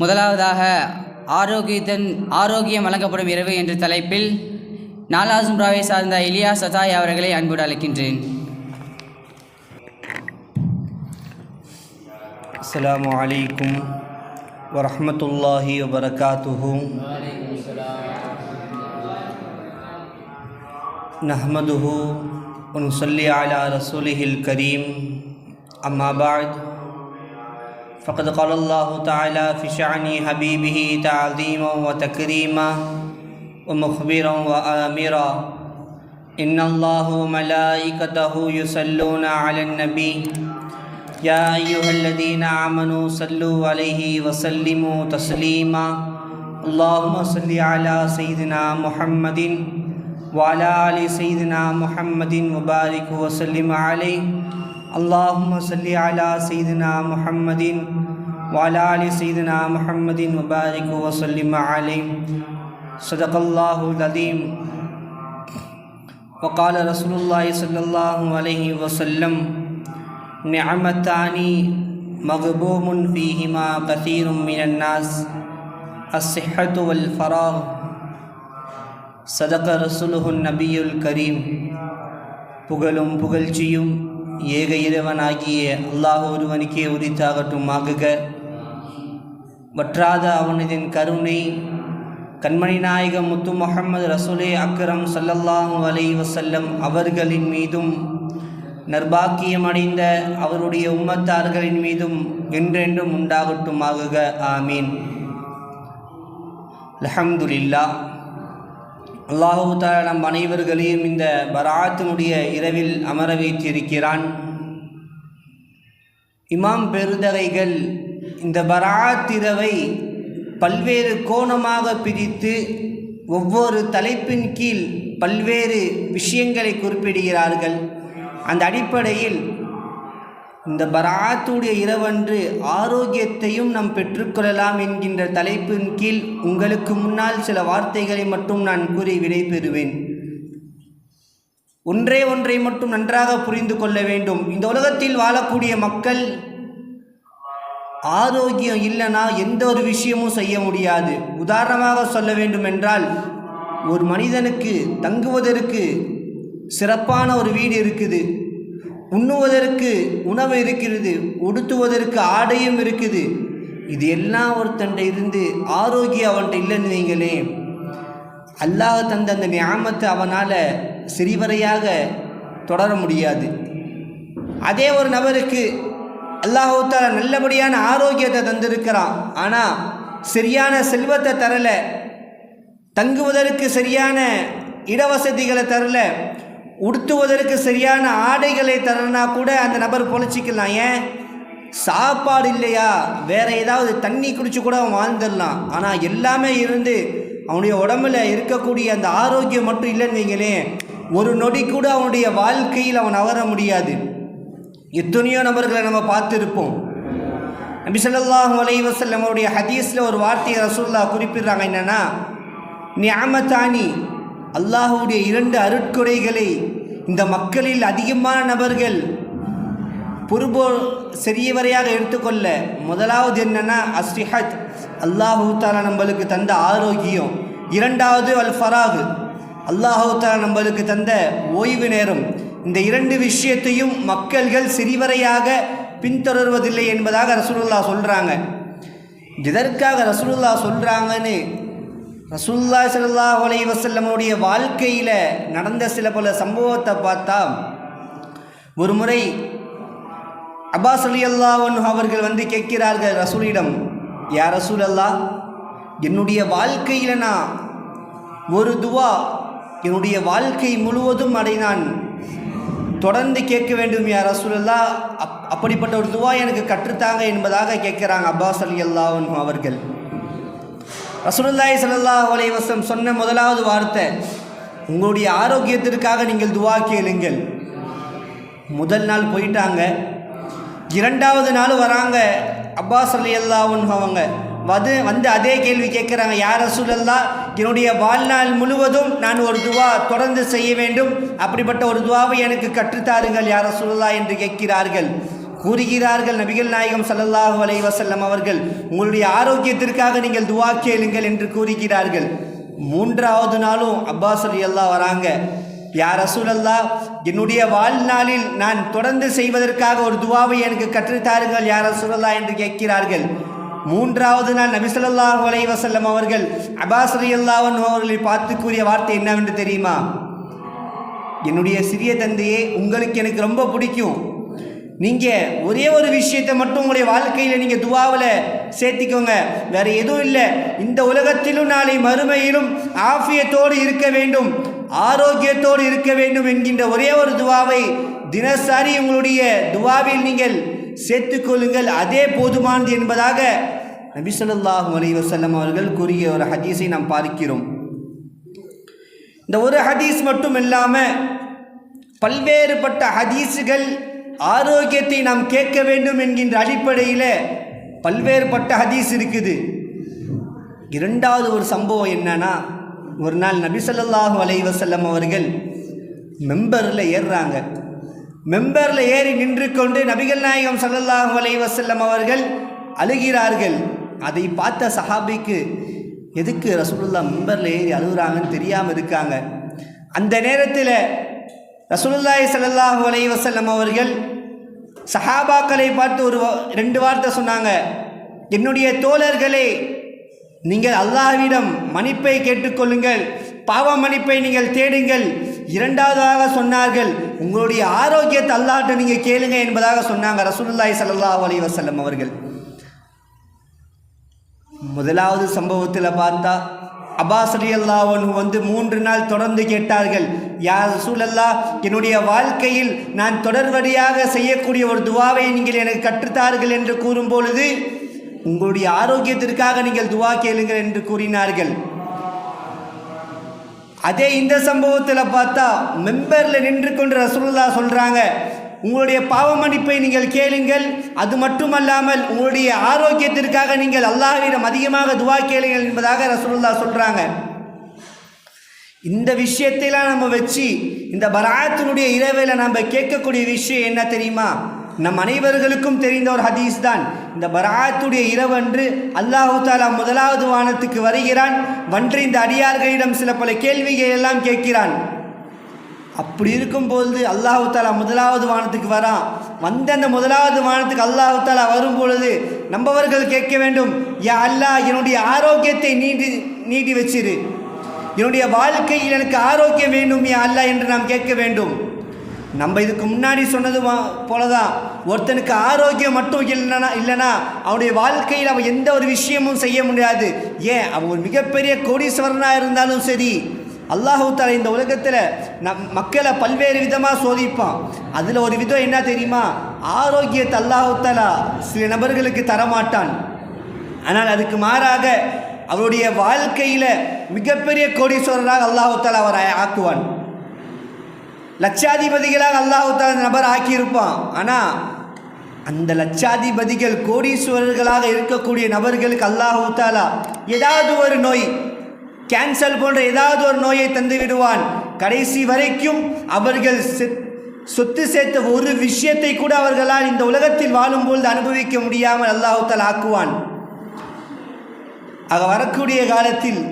முதலாவதாக ஆரோக்கியத்தின் ஆரோக்கியம் வழங்கப்படும் இரவு என்ற தலைப்பில் நாலாவது சும்ராவை சார்ந்த இலியா சதாய் அவர்களை அன்போடு அழைக்கின்றேன் السلام عليكم ورحمة الله وبركاته نحمده ونصلي على رسوله الكريم أما بعد فقد قال اللہ تعالیٰ في حبیبی حبيبه و وتكريما و وآمرا و الله ملائكته يصلون على النبي يا أيها الذين آمنوا صلوا عليه وسلموا تسليما اللهم صل على سيدنا محمد وعلى آل سيدنا محمد مبارک وسلم عليه اللهم صل على سيدنا محمد وعلى آل سيدنا محمد وبارك وسلم عليه صدق الله العظيم وقال رسول الله صلى الله عليه وسلم نعمتان مغبوم فيهما كثير من الناس الصحة والفراغ صدق رسوله النبي الكريم புகழும் புகழ்ச்சியும் ஏக இறைவனாகிய அல்லாஹ் ஒருவனுக்கே உரித்தாகட்டும் ஆகுக. வற்றாத அவனதின் கருணை கண்மணி நாயகம் முத்து முகமது ரசூலே அக்ரம் சல்லல்லாஹூ அலை வசல்லம் அவர்களின் மீதும் நர்பாக்கியமடைந்த அவருடைய உம்மத்தார்களின் மீதும் என்றென்றும் உண்டாகட்டும் ஆகுக. ஆமீன். அலமதுல்லா அல்லாஹு தாலா நம் அனைவர்களையும் இந்த பராத்தினுடைய இரவில் அமர வைத்திருக்கிறான். இமாம் பெருந்தகைகள் இந்த பராத் இரவை பல்வேறு கோணமாக பிரித்து ஒவ்வொரு தலைப்பின் கீழ் பல்வேறு விஷயங்களை குறிப்பிடுகிறார்கள். அந்த அடிப்படையில் இந்த பராத்துடைய இரவன்று ஆரோக்கியத்தையும் நாம் பெற்றுக்கொள்ளலாம் என்கின்ற தலைப்பின் கீழ் உங்களுக்கு முன்னால் சில வார்த்தைகளை மட்டும் நான் கூறி விடைபெறுவேன் ஒன்றே ஒன்றை மட்டும் நன்றாக புரிந்து கொள்ள வேண்டும். இந்த உலகத்தில் வாழக்கூடிய மக்கள் ஆரோக்கியம் இல்லைனா எந்த ஒரு விஷயமும் செய்ய முடியாது. உதாரணமாக சொல்ல வேண்டும் என்றால் ஒரு மனிதனுக்கு தங்குவதற்கு சிறப்பான ஒரு வீடு இருக்குது. உண்ணுவதற்கு உணவு இருக்கிறது உடுத்துவதற்கு ஆடையும் இருக்குது. இது எல்லாம் ஒருத்தன்ட்ட இருந்து ஆரோக்கியம் அவன்கிட்ட இல்லைன்னு வைங்களே. அல்லாஹ் தந்த அந்த ஞாபகத்தை அவனால் சிறிவரையாக தொடர முடியாது. அதே ஒரு நபருக்கு அல்லாஹூத்தால நல்லபடியான ஆரோக்கியத்தை தந்திருக்கிறான். ஆனால் சரியான செல்வத்தை தரலை. தங்குவதற்கு சரியான இடவசதிகளை தரலை. உடுத்துவதற்கு சரியான ஆடைகளை தரனா கூட அந்த நபர் பொழைச்சிக்கலாம். ஏன்? சாப்பாடு இல்லையா? வேற ஏதாவது தண்ணி குடிச்சு கூட அவன் வாழ்ந்துடலாம். ஆனால் எல்லாமே இருந்து அவனுடைய உடம்புல இருக்கக்கூடிய அந்த ஆரோக்கியம் மட்டும் இல்லைன்னு வைங்களேன் ஒரு நொடி கூட அவனுடைய வாழ்க்கையில் அவன் அவர முடியாது. எத்தனையோ நபர்களை நம்ம பார்த்துருப்போம். நபி சொல்லாஹ் அலைஹி வஸல்லம் அவருடைய ஹதீஸில் ஒரு வார்த்தையை ரசூல்லா குறிப்பிடுறாங்க. என்னென்னா நியாமத்தானி அல்லாஹுடைய இரண்டு அருட்கொடைகளை இந்த மக்களில் அதிகமான நபர்கள் பொறுப்போ சிறியவரையாக எடுத்துக்கொள்ள முதலாவது என்னென்னா அஸ்ரிஹத். அல்லாஹூ தாலா நம்மளுக்கு தந்த ஆரோக்கியம். இரண்டாவது அல் ஃபராகு. அல்லாஹூ தாலா நம்மளுக்கு தந்த ஓய்வு நேரம். இந்த இரண்டு விஷயத்தையும் மக்கள்கள் சிறிவரையாக பின்தொடர்வதில்லை என்பதாக ரசூலுல்லா சொல்கிறாங்க எதற்காக ரசூலுல்லா சொல்கிறாங்கன்னு ரசூல்லா சல்லா அலைஹி வசல்லமுடைய வாழ்க்கையில் நடந்த சில பல சம்பவத்தை பார்த்தா ஒரு முறை அப்பாஸ் அலி அல்லாஹன் அவர்கள் வந்து கேட்கிறார்கள் ரசூலிடம் யார் ரசூல் அல்லா என்னுடைய வாழ்க்கையில் நான் ஒரு துவா என்னுடைய வாழ்க்கை முழுவதும் அதை நான் தொடர்ந்து கேட்க வேண்டும் யார் ரசூலல்லா அப் அப்படிப்பட்ட ஒரு துவா எனக்கு கற்றுத்தாங்க என்பதாக கேட்குறாங்க அப்பாஸ் அலி அல்லாஹன் அவர்கள். ரசூலுல்லாய் சல்லா அலைஹி சொன்ன முதலாவது வார்த்தை உங்களுடைய ஆரோக்கியத்திற்காக நீங்கள் துவா கேளுங்கள். முதல் நாள் போயிட்டாங்க. இரண்டாவது நாள் வராங்க. அப்பாஸ் அலி அல்லாவுன்னு அவங்க வந்து வந்து அதே கேள்வி கேட்குறாங்க. யார் ரசூலல்லா என்னுடைய வாழ்நாள் முழுவதும் நான் ஒரு துவா தொடர்ந்து செய்ய வேண்டும். அப்படிப்பட்ட ஒரு துவாவை எனக்கு கற்றுத்தாருங்கள் யார் ரசூலல்லா என்று கேட்கிறார்கள். கூறுகிறார்கள் நபிகள் நாயகம் ஸல்லல்லாஹு அலை வசல்லம் அவர்கள் உங்களுடைய ஆரோக்கியத்திற்காக நீங்கள் துவா கேளுங்கள் என்று கூறுகிறார்கள். மூன்றாவது நாளும் அப்பாஸ் அலி அல்லாஹ் வராங்க. யார் அசூலல்லா என்னுடைய வாழ்நாளில் நான் தொடர்ந்து செய்வதற்காக ஒரு துவாவை எனக்கு கற்றுத்தாருங்கள் யார் அசூலல்லா என்று கேட்கிறார்கள். மூன்றாவது நாள் நபிசல்லாஹு ஸல்லல்லாஹு அலைஹி அவர்கள் அபாஸ் அலி அல்லாவன் அவர்களை பார்த்து கூறிய வார்த்தை என்னவென்று தெரியுமா? என்னுடைய சிறிய தந்தையே உங்களுக்கு எனக்கு ரொம்ப பிடிக்கும். நீங்கள் ஒரே ஒரு விஷயத்தை மட்டும் உங்களுடைய வாழ்க்கையில் நீங்கள் துவாவில் சேர்த்திக்கோங்க. வேறு எதுவும் இல்லை. இந்த உலகத்திலும் நாளை மறுமையிலும் ஆஃபியத்தோடு இருக்க வேண்டும். ஆரோக்கியத்தோடு இருக்க வேண்டும் என்கின்ற ஒரே ஒரு துவாவை தினசரி உங்களுடைய துவாவில் நீங்கள் சேர்த்துக்கொள்ளுங்கள் அதே போதுமானது என்பதாக நபி ஸல்லல்லாஹு அலைஹி அவர்கள் கூறிய ஒரு ஹதீஸை நாம் பார்க்கிறோம். இந்த ஒரு ஹதீஸ் மட்டும் இல்லாமல் பல்வேறுபட்ட ஹதீஸுகள் ஆரோக்கியத்தை நாம் கேட்க வேண்டும் என்கின்ற அடிப்படையில் பல்வேறுபட்ட ஹதீஸ் இருக்குது. இரண்டாவது ஒரு சம்பவம் என்னன்னா ஒரு நாள் நபி அலைவசல்லம் அவர்கள் மெம்பரில் ஏறுறாங்க. மெம்பரில் ஏறி நின்று கொண்டு நபிகள் நாயகம் சல்லல்லாஹு அலைவசல்லம் அவர்கள் அழுகிறார்கள். அதை பார்த்த சஹாபிக்கு எதுக்கு ரசூலுல்லா மெம்பரில் ஏறி அழுகுறாங்கன்னு தெரியாமல் இருக்காங்க. அந்த நேரத்தில் ரசூலுல்லாய் ஸல்லல்லாஹு அலை வசல்லம் அவர்கள் சஹாபாக்களை பார்த்து ஒரு வா- ரெண்டு வார்த்தை சொன்னாங்க. என்னுடைய தோழர்களே நீங்கள் அல்லாஹ்விடம் மன்னிப்பை கேட்டுக்கொள்ளுங்கள். பாவ மன்னிப்பை நீங்கள் தேடுங்கள். இரண்டாவதாக சொன்னார்கள் உங்களுடைய ஆரோக்கியத்தை அல்லாட்ட நீங்கள் கேளுங்க என்பதாக சொன்னாங்க ரசூலுல்லாய் ஸல்லல்லாஹு அலி வசல்லம் அவர்கள். முதலாவது சம்பவத்தில் பார்த்தா அப்பாஸ் அலி வந்து மூன்று நாள் தொடர்ந்து கேட்டார்கள் யார் சூழல்லா என்னுடைய வாழ்க்கையில் நான் தொடர்வடியாக செய்யக்கூடிய ஒரு துவாவை நீங்கள் எனக்கு கற்றுத்தார்கள் என்று கூறும் பொழுது உங்களுடைய ஆரோக்கியத்திற்காக நீங்கள் துவா கேளுங்கள் என்று கூறினார்கள். அதே இந்த சம்பவத்தில் பார்த்தா மெம்பரில் நின்று கொண்டு ரசூல்லா சொல்கிறாங்க உங்களுடைய பாவ மன்னிப்பை நீங்கள் கேளுங்கள். அது மட்டுமல்லாமல் உங்களுடைய ஆரோக்கியத்திற்காக நீங்கள் அல்லாஹ்விடம் அதிகமாக துவா கேளுங்கள் என்பதாக ரசூலுல்லா சொல்கிறாங்க இந்த விஷயத்தைலாம் நம்ம வச்சு இந்த பராத்தினுடைய இரவில் நம்ம கேட்கக்கூடிய விஷயம் என்ன தெரியுமா? நம் அனைவர்களுக்கும் தெரிந்த ஒரு ஹதீஸ் தான். இந்த பராத்துடைய இரவன்று அல்லாஹு தாலா முதலாவது வானத்துக்கு வருகிறான். வன்று இந்த அடியார்களிடம் சில பல கேள்விகள் எல்லாம் கேட்கிறான். அப்படி இருக்கும்பொழுது அல்லாஹு தாலா முதலாவது வானத்துக்கு வரான் வந்த அந்த முதலாவது வானத்துக்கு அல்லாஹு தாலா வரும் பொழுது நம்பவர்கள் கேட்க வேண்டும் யா அல்லாஹ் என்னுடைய ஆரோக்கியத்தை நீட்டி நீட்டி வச்சிரு. என்னுடைய வாழ்க்கையில் எனக்கு ஆரோக்கியம் வேண்டும் யா அல்லா என்று நாம் கேட்க வேண்டும். நம்ம இதுக்கு முன்னாடி சொன்னது வா- போலதான் ஒருத்தனுக்கு ஆரோக்கியம் மட்டும் இல்லைனா இல்லைனா அவனுடைய வாழ்க்கையில் அவன் எந்த ஒரு விஷயமும் செய்ய முடியாது. ஏன்? அவன் ஒரு மிகப்பெரிய கோடீஸ்வரனாக இருந்தாலும் சரி அல்லாஹூத்தால இந்த உலகத்தில் நம் மக்களை பல்வேறு விதமாக சோதிப்பான். அதில் ஒரு விதம் என்ன தெரியுமா? ஆரோக்கியத்தை அல்லாஹு சில நபர்களுக்கு தரமாட்டான். ஆனால் அதுக்கு மாறாக அவருடைய வாழ்க்கையில் மிகப்பெரிய கோடீஸ்வரராக அல்லாஹு அவரை ஆக்குவான். லட்சாதிபதிகளாக அல்லாஹு அந்த நபர் ஆக்கியிருப்பான். ஆனால் அந்த லட்சாதிபதிகள் கோடீஸ்வரர்களாக இருக்கக்கூடிய நபர்களுக்கு அல்லாஹூத்தாலா ஏதாவது ஒரு நோய் கேன்சல் போன்ற ஏதாவது ஒரு நோயை தந்து விடுவான். கடைசி வரைக்கும் அவர்கள் செத்- சொத்து சேர்த்த ஒரு விஷயத்தை கூட அவர்களால் இந்த உலகத்தில் வாழும்பொழுது அனுபவிக்க முடியாமல் அல்லாஹு ஆக்குவான். ஆக வரக்கூடிய காலத்தில்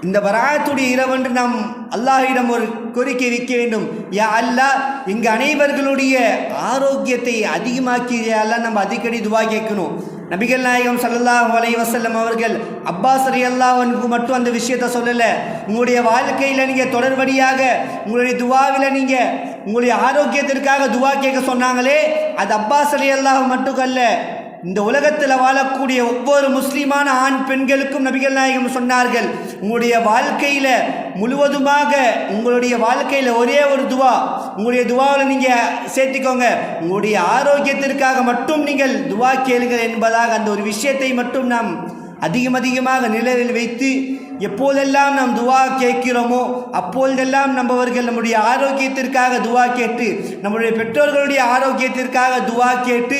இந்த வராயத்துடைய இரவன்று நாம் அல்லாஹிடம் ஒரு கோரிக்கை வைக்க வேண்டும். யா அல்லாஹ் இங்கு அனைவர்களுடைய ஆரோக்கியத்தை அதிகமாக்கி நம்ம அடிக்கடி துவா கேட்கணும். நபிகள் நாயகம் ஸல்லல்லாஹு அலை வசல்லம் அவர்கள் அப்பாஸ் ரலியல்லாஹு மட்டும் அந்த விஷயத்தை சொல்லலை. உங்களுடைய வாழ்க்கையில் நீங்கள் தொடர்படியாக உங்களுடைய துவாவில் நீங்கள் உங்களுடைய ஆரோக்கியத்திற்காக துவா கேட்க சொன்னாங்களே அது அப்பாஸ் ரலியல்லாஹு மட்டும் அல்ல இந்த உலகத்தில் வாழக்கூடிய ஒவ்வொரு முஸ்லீமான ஆண் பெண்களுக்கும் நபிகள் நாயகம் சொன்னார்கள் உங்களுடைய வாழ்க்கையில் முழுவதுமாக உங்களுடைய வாழ்க்கையில் ஒரே ஒரு துவா. உங்களுடைய துவாவில் நீங்கள் சேர்த்துக்கோங்க. உங்களுடைய ஆரோக்கியத்திற்காக மட்டும் நீங்கள் துவா கேளுங்கள் என்பதாக அந்த ஒரு விஷயத்தை மட்டும் நாம் அதிகம் அதிகமாக நிழலில் வைத்து எப்போதெல்லாம் நாம் துவா கேட்கிறோமோ அப்பொழுதெல்லாம் நம்மவர்கள் நம்முடைய ஆரோக்கியத்திற்காக துவா கேட்டு நம்முடைய பெற்றோர்களுடைய ஆரோக்கியத்திற்காக துவா கேட்டு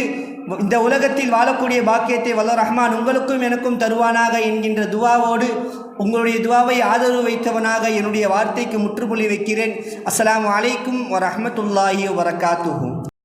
இந்த உலகத்தில் வாழக்கூடிய பாக்கியத்தை வல்ல ரஹ்மான் உங்களுக்கும் எனக்கும் தருவானாக என்கின்ற துவாவோடு உங்களுடைய துவாவை ஆதரவு வைத்தவனாக என்னுடைய வார்த்தைக்கு முற்றுப்புள்ளி வைக்கிறேன். அஸ்லாம் வலைக்கும் வரமத்துல்லாஹி வரகாத்துஹு